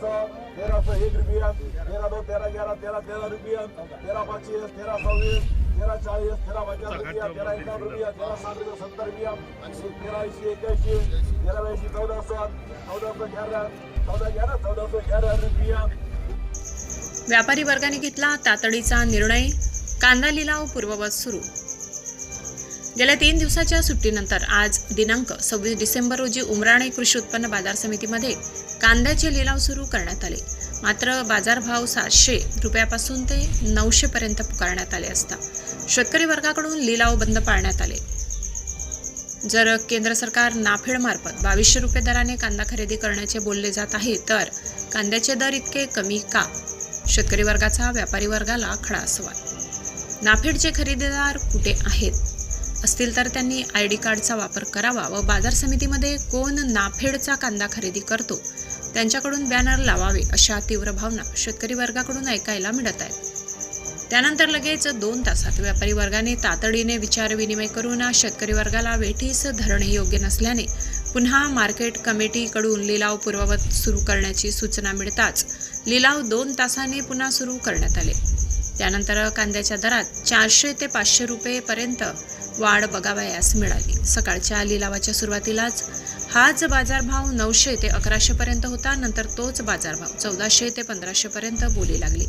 सौ तेरह सौ एक रुपया. तेरह दो तेरह ग्यारह तेरह तेरह रुपया. तेरह पच्चीस तेरह चौबीस तेरह चाळीस तेरह पचास रुपया तेरह एकावन्न रुपया तेरह साठ रुपये सत्तर रुपया. तेरह ऐंशी एक्याऐंशी तेरह ऐंशी चौदा सात चौदा सौ ग्यारह. चौदा ग्यारह चौदा सौ ग्यारह रुपया. व्यापारी वर्गाने घेतला तातडीचा निर्णय. कांदा लिलाव पूर्ववत सुरू. गेल्या तीन दिवसाच्या सुट्टीनंतर आज दिनांक सव्वीस डिसेंबर रोजी उमराणे कृषी उत्पन्न बाजार समितीमध्ये कांद्याचे लिलाव सुरू करण्यात आले. मात्र बाजारभाव सातशे रुपयापासून ते नऊशेपर्यंत पुकारण्यात आले असता शेतकरी वर्गाकडून लिलाव बंद पाळण्यात आले. जर केंद्र सरकार नाफेडमार्फत बावीसशे रुपये दराने कांदा खरेदी करण्याचे बोलले जात आहे तर कांद्याचे दर इतके कमी का? शेतकरी वर्गाचा व्यापारी वर्गाला खडा सवाल. नाफेडचे खरेदीदार कुठे आहेत? असतील तर त्यांनी आय डी कार्डचा वापर करावा व बाजार समितीमध्ये कोण नाफेडचा कांदा खरेदी करतो त्यांच्याकडून बॅनर लावावे अशा तीव्र भावना शेतकरी वर्गाकडून ऐकायला मिळत आहेत. त्यानंतर लगेच दोन तासात व्यापारी वर्गाने तातडीने विचारविनिमय करून शेतकरी वर्गाला वेठीस धरणे योग्य नसल्याने पुन्हा मार्केट कमिटीकडून लिलाव पूर्ववत सुरू करण्याची सूचना मिळताच लिलाव दोन तासाने पुन्हा सुरू करण्यात आले. त्यानंतर कांद्याच्या दरात चारशे ते पाचशे रुपयेपर्यंत वाढ बघावयास मिळाली. सकाळच्या लिलावाच्या सुरुवातीलाच हाच बाजारभाव नऊशे ते अकराशे पर्यंत होता. नंतर तोच बाजारभाव चौदाशे ते पंधराशे पर्यंत बोली लागली.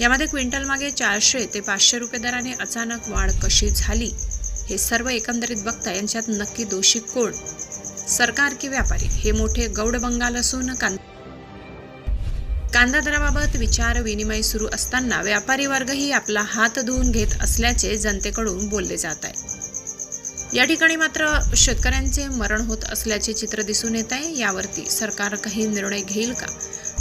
यामध्ये क्विंटल मागे चारशे ते पाचशे रुपये दराने अचानक वाढ कशी झाली हे सर्व एकंदरीत बघता यांच्यात नक्की दोषी कोण? सरकार की व्यापारी? हे मोठे गौड बंगाल असून कांदा कांदा दराबाबत विचार विनिमय सुरू असताना व्यापारी वर्गही आपला हात धुवून घेत असल्याचे जनतेकडून बोलले जात आहे. या ठिकाणी मात्र शेतकऱ्यांचे मरण होत असल्याचे चित्र दिसून येत आहे. यावरती सरकार काही निर्णय घेईल का?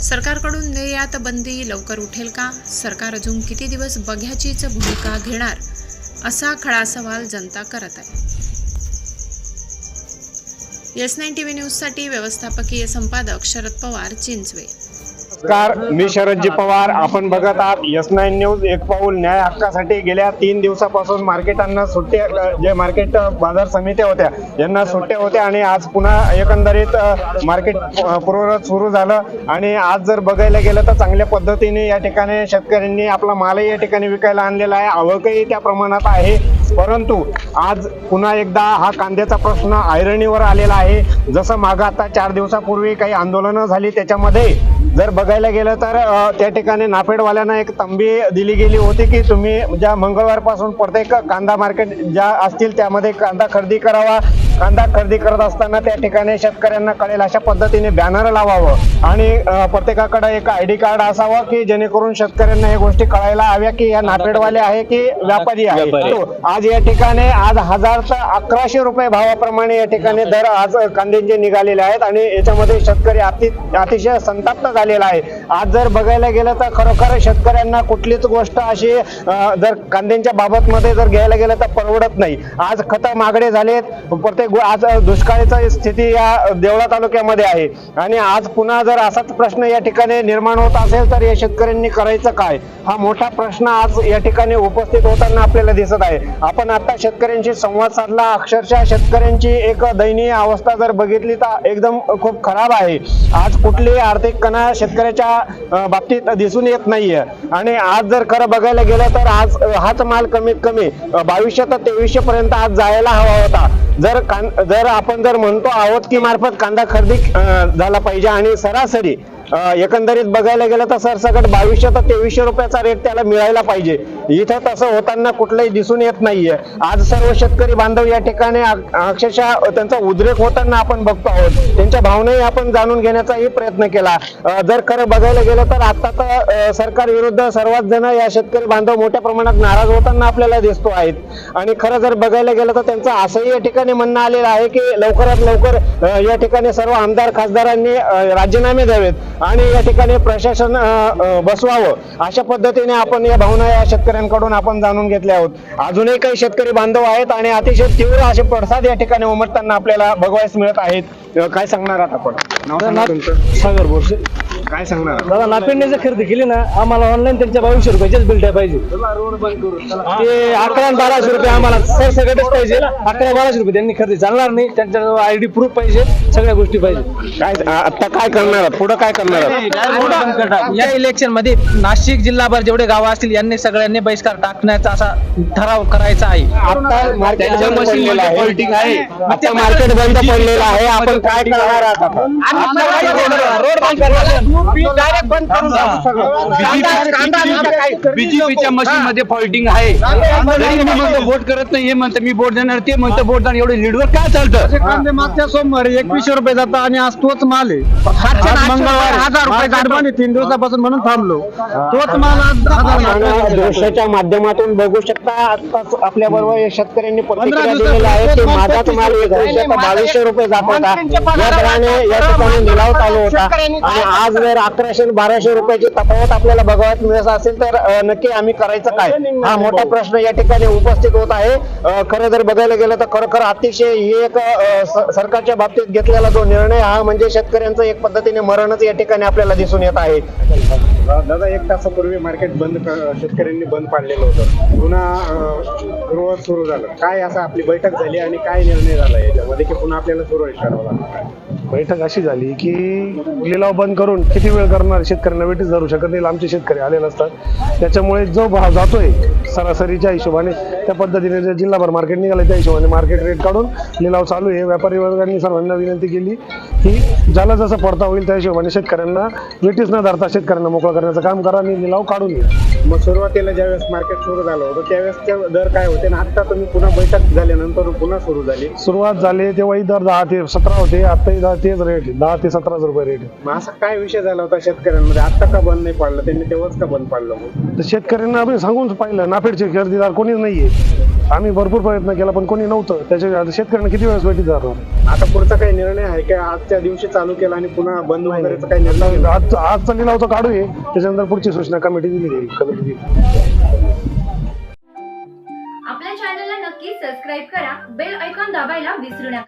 सरकारकडून निर्यात बंदी लवकर उठेल का? सरकार अजून किती दिवस बघ्याचीच भूमिका घेणार? असा खडा सवाल जनता करत आहे. येस नाईन टीव्ही न्यूजसाठी व्यवस्थापकीय संपादक शरद पवार चिंचवे नमस्कार मी शरदजी पवार. आपण बघत आहात एस नाईन न्यूज एक पाऊल न्याय हक्कासाठी गेल्या तीन दिवसापासून मार्केटांना सुट्ट्या जे मार्केट बाजार समित्या होत्या यांना सुट्ट्या होत्या आणि आज पुन्हा एकंदरीत मार्केट पूर्वरत सुरू झालं. आणि आज जर बघायला गेलं तर चांगल्या पद्धतीने या ठिकाणी शेतकऱ्यांनी आपला मालही या ठिकाणी विकायला आणलेला आहे. आवकही त्या प्रमाणात आहे. परंतु आज पुन्हा एकदा हा कांद्याचा प्रश्न ऐरणीवर आलेला आहे. जसं मागं आता चार दिवसापूर्वी काही आंदोलनं झाली त्याच्यामध्ये जर बघायला गेलं तर त्या ठिकाणी नाफेडवाल्यांना एक तंबी दिली गेली होती की तुम्ही ज्या मंगळवारपासून प्रत्येक कांदा मार्केट ज्या असतील त्यामध्ये कांदा खरेदी करावा. कांदा खरेदी करत असताना त्या ठिकाणी शेतकऱ्यांना कळेल अशा पद्धतीने बॅनर लावावं. आणि प्रत्येकाकडे एक आय डी कार्ड असावं की जेणेकरून शेतकऱ्यांना हे गोष्टी कळायला हव्या की या नाफेडवाले आहे की व्यापारी आहे. आज या ठिकाणी आज हजार ते अकराशे रुपये भावाप्रमाणे या ठिकाणी दर आज कांद्यांचे निघालेले आहेत आणि याच्यामध्ये शेतकरी अति अतिशय संतप्त झालेला आहे. आज जर बघायला गेलं तर खरोखर शेतकऱ्यांना कुठलीच गोष्ट अशी जर कांद्यांच्या बाबत मध्ये जर घ्यायला गेलं तर परवडत नाही. आज खत महागडे झालेत. प्रत्येक आज दुष्काळीचा स्थिती या देवळा तालुक्यामध्ये आहे. आणि आज पुन्हा जर असाच प्रश्न या ठिकाणी निर्माण होत असेल तर या शेतकऱ्यांनी करायचं काय? हा मोठा प्रश्न आज या ठिकाणी उपस्थित होताना आपल्याला दिसत आहे. आपण आता शेतकऱ्यांशी संवाद साधला. अक्षरशः शेतकऱ्यांची एक दयनीय अवस्था जर बघितली तर एकदम खूप खराब आहे. आज कुठलीही आर्थिक कणा शेतकऱ्याच्या बाबतीत दिसून येत नाहीये. आणि आज जर खरं बघायला गेलं तर आज हाच माल कमीत कमी बावीसशे ते तेवीसशे पर्यंत आज जायला हवा होता. जर कां जर आपण जर म्हणतो आहोत की मार्फत कांदा खरेदी झाला पाहिजे आणि सरासरी एकंदरीत बघायला गेलं तर सरसकट बावीसशे तर तेवीसशे रुपयाचा रेट त्याला मिळायला पाहिजे. इथं तसं होताना कुठलंही दिसून येत नाहीये. आज सर्व शेतकरी बांधव या ठिकाणी अक्षरशः त्यांचा उद्रेक होताना आपण बघतो आहोत. त्यांच्या भावनाही आपण जाणून घेण्याचाही प्रयत्न केला. जर खरं बघायला गेलं तर आता तर सरकार विरुद्ध सर्वात जण या शेतकरी बांधव मोठ्या प्रमाणात नाराज होताना आपल्याला दिसतो आहेत. आणि खरं जर बघायला गेलं तर त्यांचं असंही या ठिकाणी म्हणणं आलेलं आहे की लवकरात लवकर या ठिकाणी सर्व आमदार खासदारांनी राजीनामे द्यावेत. आणि या ठिकाणी प्रशासन बसवावं. अशा पद्धतीने आपण या भावना या शेतकऱ्यांकडून आपण जाणून घेतल्या आहोत. अजूनही काही शेतकरी बांधव आहेत आणि अतिशय तीव्र असे पडसाद या ठिकाणी उमटताना आपल्याला बघायला मिळत आहेत. काय सांगणार आहात आपण? सागर बोरसे. काय सांगणार? दादा नापेंडने जर खरेदी केली ना आम्हाला ऑनलाईन त्यांच्या बावीसशे रुपयाचेच बिल द्या पाहिजे. ते अकरा आणि बाराशे रुपये आम्हाला सर सगळंच पाहिजे. अकरा बाराशे रुपये त्यांनी खरेदी. चालणार नाही. त्यांच्याजवळ आय डी प्रूफ पाहिजे. सगळ्या गोष्टी पाहिजे. काय आता काय करणार? आहात पुढे काय करणार? आहात या इलेक्शनमध्ये नाशिक जिल्हाभर जेवढे गावं असतील यांनी सगळ्यांनी बहिष्कार टाकण्याचा असा ठराव करायचा आहे. आता मार्केट बंद पडलेलं आहे. आता मार्केट बंद पडलेलं आहे. आपण काय करणार आहात आता रोड बंद बीजेपीच्या मशीन मध्ये फॉल्टिंग आहे तरी मी म्हणतो वोट करत नाही हे म्हणतं मी वोट देणार ते म्हणतं वोट देणार एवढे लीडवर काय चालतं कांदे मागच्या सोमवारी एकवीसशे रुपये जातात आणि आज तोच माल आहे आज मंगळवारी हजार रुपये तीन दिवसापासून म्हणून थांबलो तोच माल आज हजार दृश्याच्या माध्यमातून बघू शकता आताच आपल्या बरोबर शेतकऱ्यांनी प्रतिक्रिया पंधरा दिलेला आहे की दिवसात माझाच माल एकवीसशे ते बावीसशे रुपये जात होता या दराने या ठिकाणी निलाव चालू होता आणि आज जर अकराशे बाराशे रुपयाची तफावत आपल्याला बघावत मिळत असेल तर नक्की आम्ही करायचं काय? हा मोठा प्रश्न या ठिकाणी उपस्थित होत आहे. खरं जर बघायला गेलं तर खरोखर अतिशय ही एक सरकारच्या बाबतीत घेतलेला जो निर्णय हा म्हणजे शेतकऱ्यांचं एक पद्धतीने मरणच या ठिकाणी आपल्याला दिसून येत आहे. दादा एक तासापूर्वी मार्केट बंद शेतकऱ्यांनी बंद पाडलेलं होतं. पुन्हा गृह सुरू झालं. काय असं आपली बैठक झाली आणि काय निर्णय झाला याच्यामध्ये? की पुन्हा आपल्याला सुरू करावं लागतं? बैठक अशी झाली की लिलाव बंद करून किती वेळ करणार शेतकऱ्यांना वेटीच धरू शकत नाही? आमचे शेतकरी आलेले असतात. त्याच्यामुळे जो भाव जातोय सरासरीच्या हिशोबाने त्या पद्धतीने जे जिल्हाभर मार्केट निघालं त्या हिशोबाने मार्केट रेट काढून लिलाव चालू आहे. व्यापारी वर्गांनी सर्वांना विनंती केली की ज्याला जसं पडता होईल त्या हिशोबाने शेतकऱ्यांना वेटीच न धरता शेतकऱ्यांना मोकळं करण्याचं काम करा आणि लिलाव काढून घ्या मग सुरुवातीला ज्यावेळेस मार्केट सुरू झालं होतं त्यावेळेसचे दर काय होते आणि आता तुम्ही पुन्हा बैठक झाल्यानंतर पुन्हा सुरू झाली? सुरुवात झाली तेव्हाही दर दहा ते सतरा होते आताही दहा तेच रेट आहे. दहा ते सतराच रुपये रेट आहे. मग असा काय विषय झाला होता शेतकऱ्यांमध्ये? आता का बंद नाही पाडलं? त्यांनी तेव्हाच का बंद पाडलं मग? तर शेतकऱ्यांना आम्ही सांगून पाहिलं नाफेडचे खरेदीदार कोणीच नाहीये. आम्ही भरपूर प्रयत्न केला पण कोणी नव्हतं. त्याच्या आता शेतकऱ्यांना किती वेळेस वेटीत जाणार? आता पुढचा काही निर्णय आहे की? आजच्या दिवशी चालू केला आणि पुन्हा बंद वगैरेचा काही निर्णय आहे? आज आजचा लिलाव तर काढू आहे त्याच्यानंतर पुढची सूचना कमिटी दिली जाईल. कमिटी दिली आपल्या चॅनलला नक्की सबस्क्राईब करा. बेल ऐकॉन दाबायला विसरू नका.